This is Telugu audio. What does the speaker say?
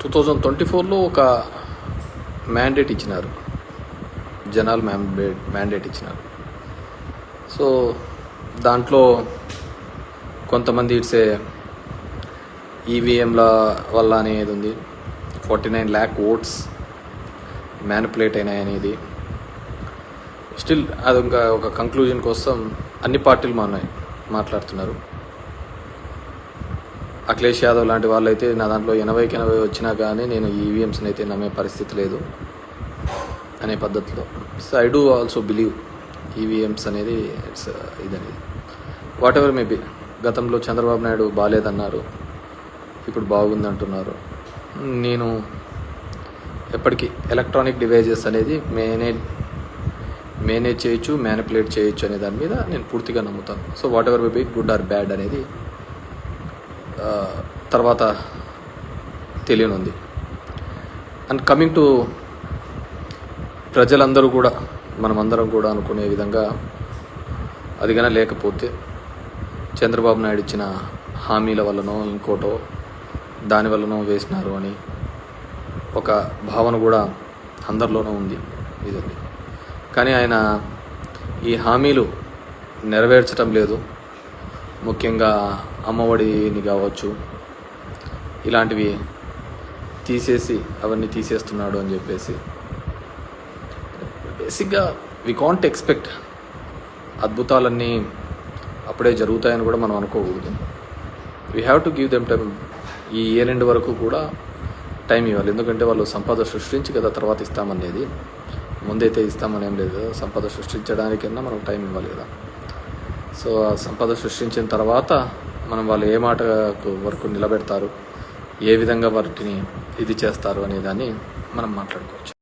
టూ థౌజండ్ ట్వంటీ ఫోర్లో ఒక మ్యాండేట్ ఇచ్చినారు. జనాలు మ్యాండేట్ మ్యాండేట్ ఇచ్చినారు. సో దాంట్లో కొంతమంది ఇట్సే ఈవీఎంల వల్ల అనేది ఉంది. Forty nine lakh votes manipulate అయినాయి అనేది. స్టిల్ అది ఇంకా ఒక కంక్లూజన్ కోసం అన్ని పార్టీలు మా మాట్లాడుతున్నారు. అఖిలేష్ యాదవ్ లాంటి వాళ్ళు అయితే నా దాంట్లో ఎనభైకి ఎనభై వచ్చినా కానీ నేను ఈవీఎంస్ని అయితే నమ్మే పరిస్థితి లేదు అనే పద్ధతిలో. So I do also believe EVMs అనేది ఇట్స్ uh, ఇదనేది. వాట్ ఎవర్ మేబీ గతంలో చంద్రబాబు నాయుడు బాగాలేదన్నారు ఇప్పుడు బాగుంది అంటున్నారు నేను ఎప్పటికీ ఎలక్ట్రానిక్ డివైజెస్ అనేది మేనేజ్ మేనేజ్ చేయొచ్చు మ్యానిపులేట్ చేయొచ్చు అనే దాని మీద నేను పూర్తిగా నమ్ముతాను. So whatever maybe good or bad అనేది తర్వాత తెలియనుంది. అండ్ కమింగ్ టు ప్రజలందరూ కూడా మనమందరం కూడా అనుకునే విధంగా అది లేకపోతే చంద్రబాబు నాయుడు ఇచ్చిన హామీల వల్లనో ఇంకోటో దాని వల్లనో వేసినారు అని ఒక భావన కూడా అందరిలోనూ ఉంది. ఇది కానీ ఆయన ఈ హామీలు నెరవేర్చడం లేదు. ముఖ్యంగా అమ్మఒడిని కావచ్చు ఇలాంటివి తీసేసి అవన్నీ తీసేస్తున్నాడు అని చెప్పేసి. బేసిక్గా వి కాంట్ ఎక్స్పెక్ట్ అద్భుతాలన్నీ అప్పుడే జరుగుతాయని కూడా మనం అనుకోకూడదు. We have to give them time ఈ ఇయర్ ఎండ్ వరకు కూడా టైం ఇవ్వాలి. ఎందుకంటే వాళ్ళు సంపద సృష్టించి కదా తర్వాత ఇస్తామనేది. ముందైతే ఇస్తామనేం లేదు. సంపద సృష్టించడానికన్నా మనం టైం ఇవ్వాలి కదా. సో ఆ సంపద సృష్టించిన తర్వాత మనం వాళ్ళు ఏ మాటకు వరకు నిలబెడతారు ఏ విధంగా వాటిని ఇది చేస్తారు అనే దాన్ని మనం మాట్లాడుకోవచ్చు.